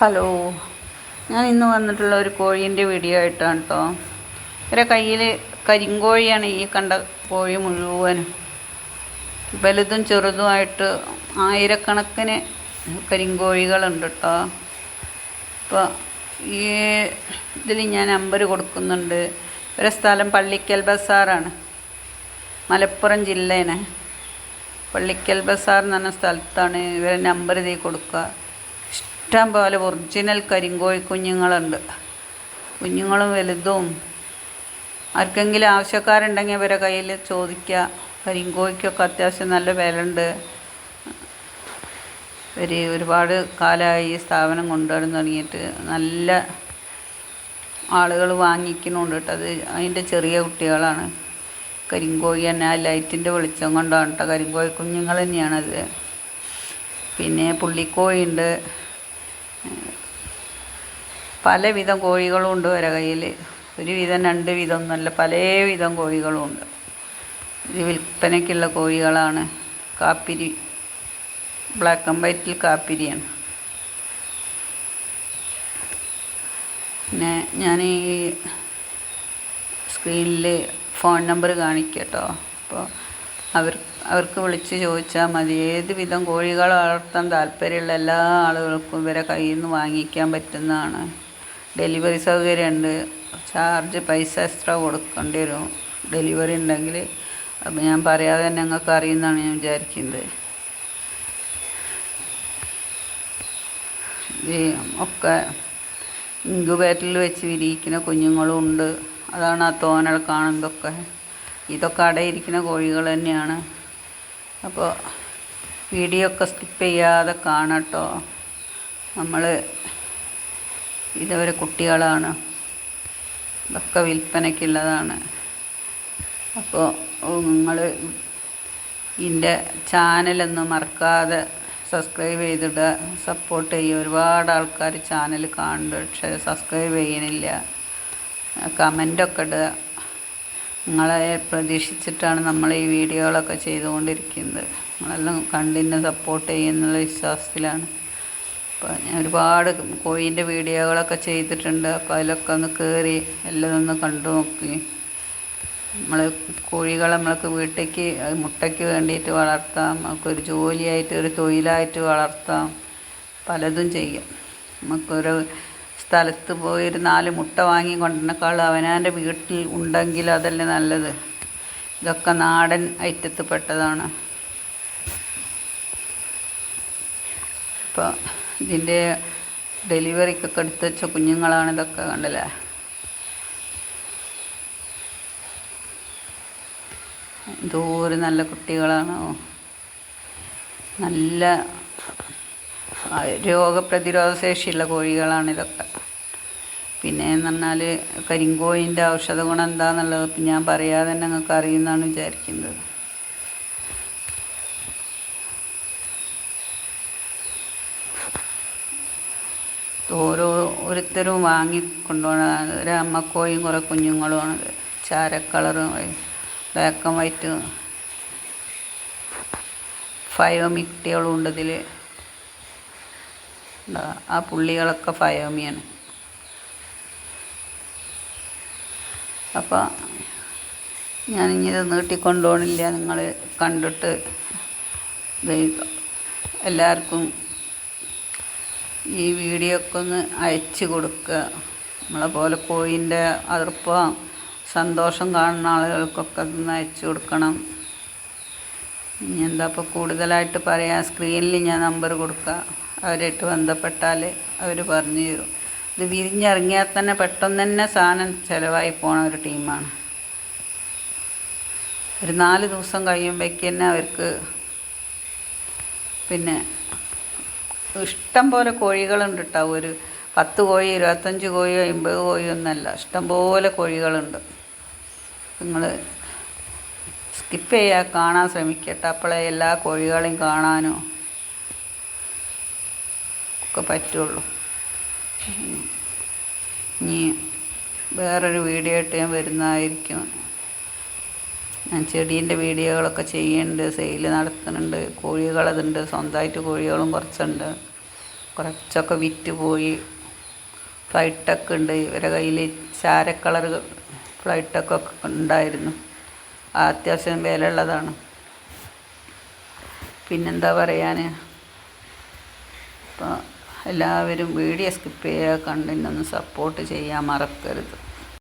Hello ഞാൻ ഇന്ന് വന്നിട്ടുള്ള ഒരു കോഴീന്റെ വീഡിയോ ആയിട്ടാണ് കേട്ടോ ഇവരെ കയ്യിൽ കരിങ്കോഴിയാണ് ഈ കണ്ട കോഴി മുഴുവനും. വലുതും ചെറുതുമായിട്ട് ആയിരക്കണക്കിന് കരിങ്കോഴികളുണ്ട് കേട്ടോ അപ്പോൾ ഈ ഇതിൽ ഞാൻ നമ്പർ കൊടുക്കുന്നുണ്ട്. ഇവരെ സ്ഥലം പള്ളിക്കൽ ബസാറാണ്. മലപ്പുറം ജില്ലയാണ്. പള്ളിക്കൽ ബസാർ എന്ന് പറഞ്ഞ സ്ഥലത്താണ് ഇവരെ നമ്പർ ഇതിൽ കൊടുക്കുക. ഇഷ്ടം പോലെ ഒറിജിനൽ കരിങ്കോഴി കുഞ്ഞുങ്ങളുണ്ട്. കുഞ്ഞുങ്ങളും വലുതും. ആർക്കെങ്കിലും ആവശ്യക്കാരുണ്ടെങ്കിൽ ഇവരെ കയ്യിൽ ചോദിക്കുക. കരിങ്കോഴിക്കൊക്കെ അത്യാവശ്യം നല്ല വിലയുണ്ട്. ഇവർ ഒരുപാട് കാലമായി ഈ സ്ഥാപനം കൊണ്ടുവരാൻ തുടങ്ങിയിട്ട് നല്ല ആളുകൾ വാങ്ങിക്കുന്നുണ്ട് കേട്ടോ. അത് അതിന്റെ ചെറിയ കുട്ടികളാണ്. കരിങ്കോഴി തന്നെ ആ ലൈറ്റിന്റെ വെളിച്ചം കൊണ്ടാണ് കേട്ടോ. കരിങ്കോഴി കുഞ്ഞുങ്ങൾ തന്നെയാണത്. പിന്നെ പുള്ളിക്കോഴിയുണ്ട് പലവിധം കോഴികളും ഉണ്ട് വരെ കയ്യിൽ. ഒരു വിധം രണ്ട് വിധം വിധം കോഴികളും ഉണ്ട്. ഇത് വിൽപ്പനയ്ക്കുള്ള കോഴികളാണ്. കാപ്പിരി ബ്ലാക്ക് ആൻഡ് വൈറ്റിൽ കാപ്പിരിയാണ്. പിന്നെ ഞാൻ ഈ സ്ക്രീനിൽ ഫോൺ നമ്പർ കാണിക്കട്ടോ അപ്പോൾ അവർ അവർക്ക് വിളിച്ച് ചോദിച്ചാൽ മതി. ഏത് വിധം കോഴികൾ വളർത്താൻ താല്പര്യമുള്ള എല്ലാ ആളുകൾക്കും ഇവരെ കയ്യിൽ നിന്ന് വാങ്ങിക്കാൻ പറ്റുന്നതാണ്. ഡെലിവറി സൗകര്യമുണ്ട്. ചാർജ് പൈസ എക്സ്ട്രാ കൊടുക്കേണ്ടി വരും. ഡെലിവറി ഉണ്ടെങ്കിൽ അപ്പം ഞാൻ പറയാതെ തന്നെ ഞങ്ങൾക്ക് അറിയുന്നതാണ് ഞാൻ വിചാരിക്കുന്നത്. ഒക്കെ ഇങ്കുബേറ്ററിൽ വെച്ച് വിരിയിക്കുന്ന കുഞ്ഞുങ്ങളും ഉണ്ട്. അതാണ് ആ തോനൽ കാണുന്നതൊക്കെ. ഇതൊക്കെ അടയിരിക്കുന്ന കോഴികൾ തന്നെയാണ്. അപ്പോൾ വീഡിയോ ഒക്കെ സ്കിപ്പ് ചെയ്യാതെ കാണട്ടോ നമ്മൾ ഇതവരെ കുട്ടികളാണ്. ഇതൊക്കെ വിൽപ്പനയ്ക്കുള്ളതാണ്. അപ്പോൾ നിങ്ങൾ ഇതിന്റെ ചാനലൊന്നും മറക്കാതെ സബ്സ്ക്രൈബ് ചെയ്തിടുക. സപ്പോർട്ട് ചെയ്യുക. ഒരുപാട് ആൾക്കാർ ചാനൽ കാണുന്നുണ്ട്. പക്ഷേ സബ്സ്ക്രൈബ് ചെയ്യണില്ല. കമന്റൊക്കെ ഇടുക. നിങ്ങളെ പ്രതീക്ഷിച്ചിട്ടാണ് നമ്മൾ ഈ വീഡിയോകളൊക്കെ ചെയ്തുകൊണ്ടിരിക്കുന്നത്. നിങ്ങളെല്ലാം കണ്ടിന്നെ സപ്പോർട്ട് ചെയ്യുന്നുള്ള വിശ്വാസത്തിലാണ്. അപ്പോൾ ഞാൻ ഒരുപാട് കോഴീന്റെ വീഡിയോകളൊക്കെ ചെയ്തിട്ടുണ്ട്. അപ്പോൾ അതിലൊക്കെ ഒന്ന് കയറി എല്ലാം ഒന്ന് കണ്ടു നോക്കി. നമ്മൾ കോഴികളെ നമ്മൾക്ക് വീട്ടിലേക്ക് മുട്ടയ്ക്ക് വേണ്ടിയിട്ട് വളർത്താം. നമുക്കൊരു ജോലിയായിട്ട് ഒരു തൊഴിലായിട്ട് വളർത്താം. പലതും ചെയ്യും. നമുക്കൊരു സ്ഥലത്ത് പോയി ഒരു നാല് മുട്ട വാങ്ങി കൊണ്ടുവന്നേക്കാൾ അവനാന്റെ വീട്ടിൽ ഉണ്ടെങ്കിൽ അതല്ലേ നല്ലത്. ഇതൊക്കെ നാടൻ ഐറ്റത്തിൽപ്പെട്ടതാണ്. ഇപ്പോൾ ഇതിന്റെ ഡെലിവറിക്കൊക്കെ എടുത്ത് വെച്ച കുഞ്ഞുങ്ങളാണ് ഇതൊക്കെ കണ്ടല്ലേ? എന്തോരം നല്ല കുട്ടികളാണോ. നല്ല രോഗപ്രതിരോധ ശേഷിയുള്ള കോഴികളാണ് ഇതൊക്കെ. പിന്നെ എന്ന് പറഞ്ഞാൽ കരിങ്കോഴിന്റെ ഔഷധ ഗുണം എന്താണെന്നുള്ളത് ഞാൻ പറയാതെ തന്നെ നിങ്ങൾക്ക് അറിയുമെന്നാണ് വിചാരിക്കുന്നത്. ഓരോരുത്തരും വാങ്ങി കൊണ്ടുപോകണതാണ് ഒരു അമ്മക്കോയും കുറേ കുഞ്ഞുങ്ങളുമാണത് ചാരക്കളറും ബ്ലാക്ക് ആൻഡ് വൈറ്റ് ഫയോമി കുട്ടികളും ഉണ്ട് ഇതിൽ ആ പുള്ളികളൊക്കെ ഫയോമിയാണ് അപ്പോൾ ഞാനിങ്ങനെ നീട്ടിക്കൊണ്ടുപോകണില്ല നിങ്ങൾ കണ്ടിട്ട് എല്ലാവർക്കും ഈ വീഡിയോ ഒക്കെ ഒന്ന് അയച്ചു കൊടുക്കുക. നമ്മളെ പോലെ കോയിന്റെ അതിർപ്പം സന്തോഷം കാണുന്ന ആളുകൾക്കൊക്കെ ഒന്ന് അയച്ചു കൊടുക്കണം. ഇനി എന്താ ഇപ്പോൾ കൂടുതലായിട്ട് പറയാം സ്ക്രീനിൽ ഞാൻ നമ്പർ കൊടുക്കുക. അവരായിട്ട് ബന്ധപ്പെട്ടാൽ അവർ പറഞ്ഞു തരും. ഇത് വിരിഞ്ഞിറങ്ങിയാൽ തന്നെ പെട്ടെന്ന് തന്നെ സാധനം ചിലവായി പോണ ഒരു ടീമാണ്. ഒരു നാല് ദിവസം കഴിയുമ്പോഴേക്ക് തന്നെ അവർക്ക് പിന്നെ ഇഷ്ടം പോലെ കോഴികളുണ്ട് കേട്ടോ ഒരു പത്ത് കോഴി ഇരുപത്തഞ്ച് കോഴിയോ അമ്പത് കോഴിയോ ഒന്നല്ല. ഇഷ്ടം പോലെ കോഴികളുണ്ട്. നിങ്ങൾ സ്കിപ്പ് ചെയ്യാൻ കാണാൻ ശ്രമിക്കട്ടെ അപ്പോളെ എല്ലാ കോഴികളെയും കാണാനോ ഒക്കെ പറ്റുള്ളൂ. ഇനി വേറൊരു വീഡിയോ ആയിട്ട് ഞാൻ വരുന്നതായിരിക്കും. ചെടീന്റെ വീഡിയോകളൊക്കെ ചെയ്യുന്നുണ്ട് സെയിൽ നടത്തുന്നുണ്ട് കോഴികളതുണ്ട് സ്വന്തമായിട്ട് കോഴികളും കുറച്ചുണ്ട്. കുറച്ചൊക്കെ വിറ്റ് പോയി. ഫ്ലൈറ്റൊക്കെ ഉണ്ട്. ഇവരെ കയ്യിൽ ചാര കളർ ഫ്ലൈറ്റൊക്കെ ഉണ്ടായിരുന്നു. അത്യാവശ്യം വിലയുള്ളതാണ്. പിന്നെന്താ പറയാൻ അപ്പോൾ എല്ലാവരും വീഡിയോ സ്കിപ്പ് ചെയ്യുക കണ്ടിനൊന്ന് സപ്പോർട്ട് ചെയ്യാൻ മറക്കരുത്.